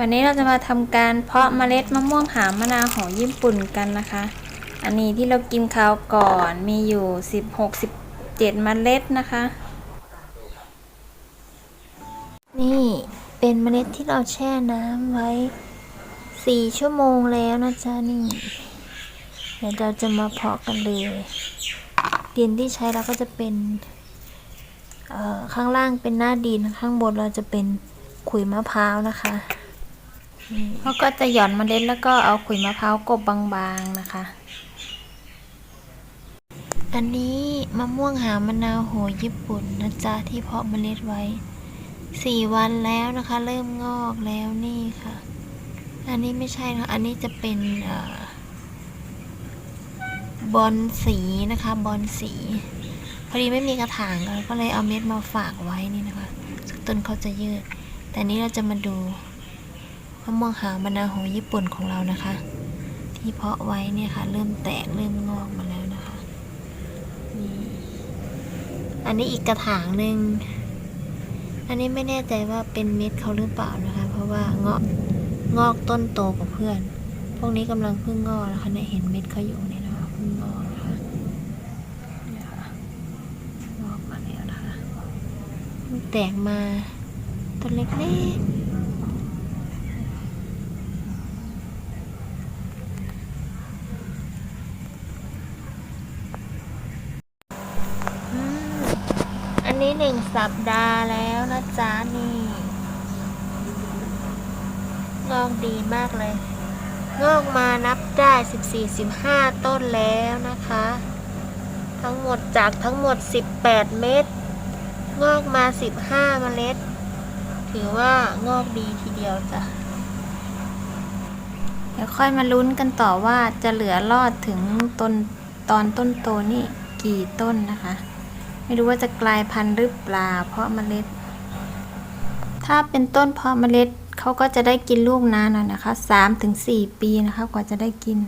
วันนี้เราจะมาทำการเพาะเมล็ดมะม่วงหามะนาวของญี่ปุ่นกันนะคะ อันนี้ที่เรากินคราวก่อนมีอยู่ 16 17เมล็ดนะคะ นี่เป็นเมล็ดที่เราแช่น้ำไว้ 4 ชั่วโมงแล้วนะจ๊ะนี่ เดี๋ยวเราจะมาเพาะกันเลยดินที่ใช้เราก็จะเป็นข้างล่างเป็นหน้าดินข้างบนเราจะเป็นขุยมะพร้าวนะคะ เขาก็จะหย่อนเมล็ดแล้วก็เอาขุยมะพร้าวกบบางๆนะคะ อันนี้มะม่วงหามะนาวโหญี่ปุ่นนะจ๊ะที่เพาะเมล็ดไว้สี่วันแล้วนะคะ เริ่มงอกแล้วนี่ค่ะ อันนี้ไม่ใช่นะอันนี้จะเป็นอบอลสีนะคะบอลสี พอดีไม่มีกระถางก็เลยเอาเม็ดมาฝากไว้นี่นะคะ ต้นเขาจะยืด แต่นี้เราจะมาดูะม่วงหาวมะนาวของญี่ปุ่นของเรานะคะ ที่เพาะไว้เนี่ยค่ะ เริ่มแตกเริ่มงอกมาแล้วนะคะนี่อันนี้อีกกระถางหนึ่งอันนี้ไม่แน่ใจว่าเป็นเม็ดเขาหรือเปล่านะคะ เพราะว่าเงาะงอกต้นโตกว่าเพื่อน พวกนี้กำลังเพิ่งงอกนะคะเนี่ยเห็นเม็ดเขาอยู่เนี่ยนะคะเพิ่งงอกนะคะเนี่ยค่ะงอกมาแล้วนะคะแตกมาต้นเล็กๆอืมอั นนี้หนึ่งสัปดาห์แล้วนะจ๊ะนี่งอกดีมากเลยงอกมานับได้14-15ต้นแล้วนะคะ ทั้งหมดจากทั้งหมด18เม็ดงอกมา15เมล็ด ถือว่างอกดีทีเดียวจ้ะเดี๋ยวค่อยมาลุ้นกันต่อว่าจะเหลือรอดถึงต้นตอนต้นโตนี่กี่ต้นนะคะ ไม่รู้ว่าจะกลายพันธุ์หรือเปล่า เพราะเมล็ด ถ้าเป็นต้นเพาะเมล็ดเขาก็จะได้กินลูกนานหน่อยนะคะ3-4 ปีนะคะ กว่าจะได้กิน